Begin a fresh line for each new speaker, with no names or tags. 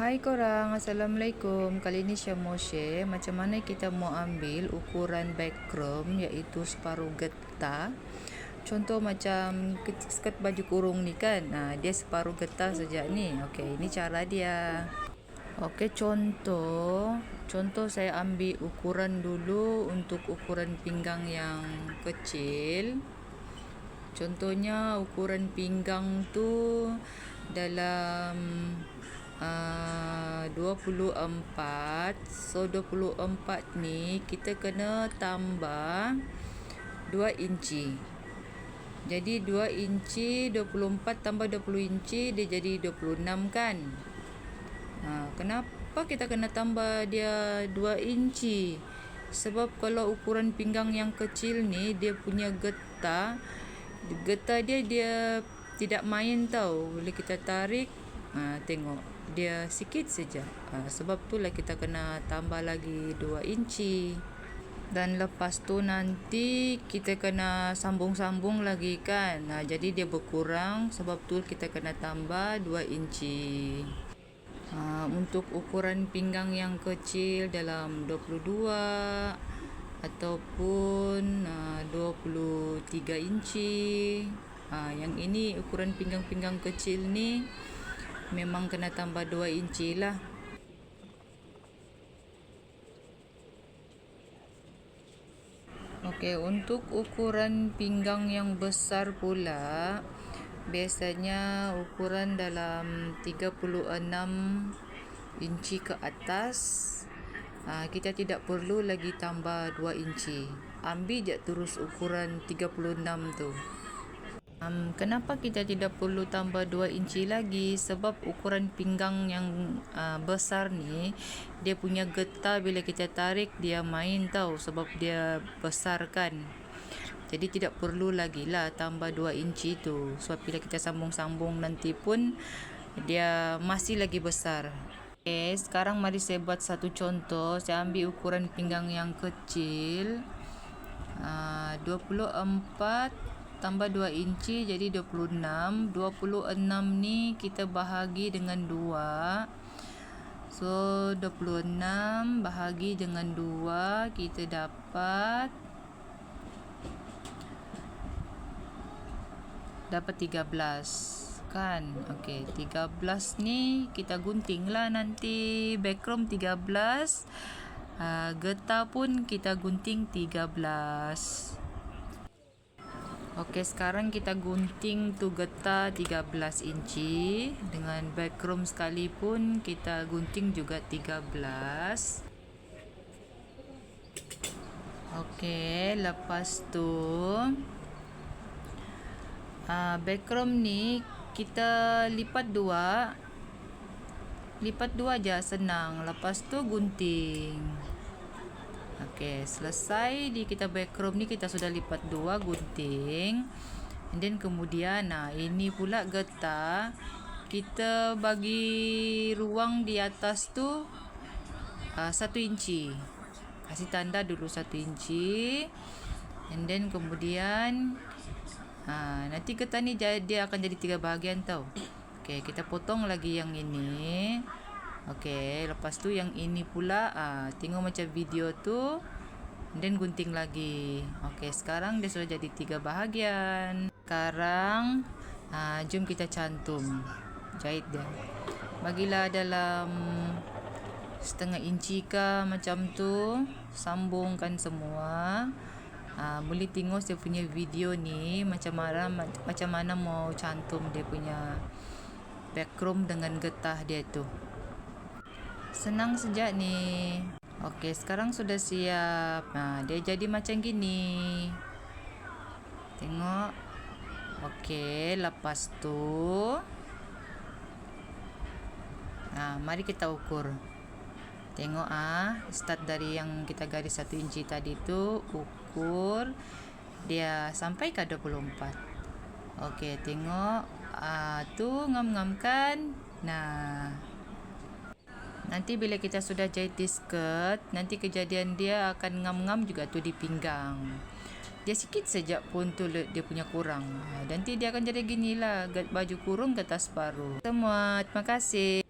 Hai korang, Assalamualaikum. Kali ni saya mau share macam mana kita mau ambil ukuran backroom iaitu separuh getah. Contoh macam skirt baju kurung ni kan. Nah, dia separuh getah saja ni. Okey, ini cara dia. Okey, contoh. Contoh saya ambil ukuran dulu untuk ukuran pinggang yang kecil. Contohnya ukuran pinggang tu dalam uh, 24 so 24 ni kita kena tambah 2 inci. Jadi 2 inci 24 tambah 20 inci dia jadi 26 kan? Ha, kenapa kita kena tambah dia 2 inci? Sebab kalau ukuran pinggang yang kecil ni dia punya getah getah dia dia tidak main tau. Boleh kita tarik ha, tengok dia sikit saja. Ha, sebab itulah kita kena tambah lagi 2 inci. Dan lepas tu nanti kita kena sambung-sambung lagi kan. Ha, jadi dia berkurang sebab tu kita kena tambah 2 inci. Ha, untuk ukuran pinggang yang kecil dalam 22 ataupun uh, 23 inci. Ha, yang ini ukuran pinggang-pinggang kecil ni memang kena tambah 2 inci lah. Okey, untuk ukuran pinggang yang besar pula biasanya ukuran dalam 36 inci ke atas. Ha, kita tidak perlu lagi tambah 2 inci. Ambil je terus ukuran 36 tu Um, kenapa kita tidak perlu tambah 2 inci lagi? Sebab ukuran pinggang yang uh, besar ni, dia punya getah bila kita tarik dia main tau sebab dia besar kan. Jadi tidak perlu lagi lah tambah 2 inci tu. Sebab bila kita sambung-sambung nanti pun dia masih lagi besar. Okay, sekarang mari saya buat satu contoh. Saya ambil ukuran pinggang yang kecil. Uh, 24 tambah 2 inci jadi 26 26 ni kita bahagi dengan 2 so 26 bahagi dengan 2 kita dapat dapat 13 kan? Okey 13 ni kita gunting lah nanti backroom 13 uh, getah pun kita gunting 13 Okey, sekarang kita gunting tu getah 13 inci dengan backroom sekalipun kita gunting juga 13. Okey, lepas tu uh, backroom ni kita lipat dua. Lipat dua aja senang. Lepas tu gunting. Okey, selesai di kita backroom ni kita sudah lipat dua gunting. And then kemudian nah ini pula getah kita bagi ruang di atas tu uh, satu inci. Kasih tanda dulu satu inci. And then kemudian uh, nanti getah ni dia akan jadi tiga bahagian tau. Okey, kita potong lagi yang ini. Okey, lepas tu yang ini pula ah tengok macam video tu dan gunting lagi. Okey, sekarang dia sudah jadi tiga bahagian. Sekarang ah jom kita cantum jahit dia. Bagilah dalam setengah inci ke macam tu, sambungkan semua. Ah boleh tengok saya punya video ni macam mana macam mana mau cantum dia punya backroom dengan getah dia tu. Senang sejak ni. Okey, sekarang sudah siap. Nah, dia jadi macam gini. Tengok. Okey, lepas tu. Nah, mari kita ukur. Tengok ah, start dari yang kita garis 1 inci tadi tu, ukur dia sampai ke 24. Okey, tengok ah tu ngam-ngam kan? Nah, Nanti bila kita sudah jahit di skirt, nanti kejadian dia akan ngam-ngam juga tu di pinggang. Dia sikit saja pun tu dia punya kurang. Ha, nanti dia akan jadi gini lah, baju kurung ke atas paruh. Semua, terima kasih.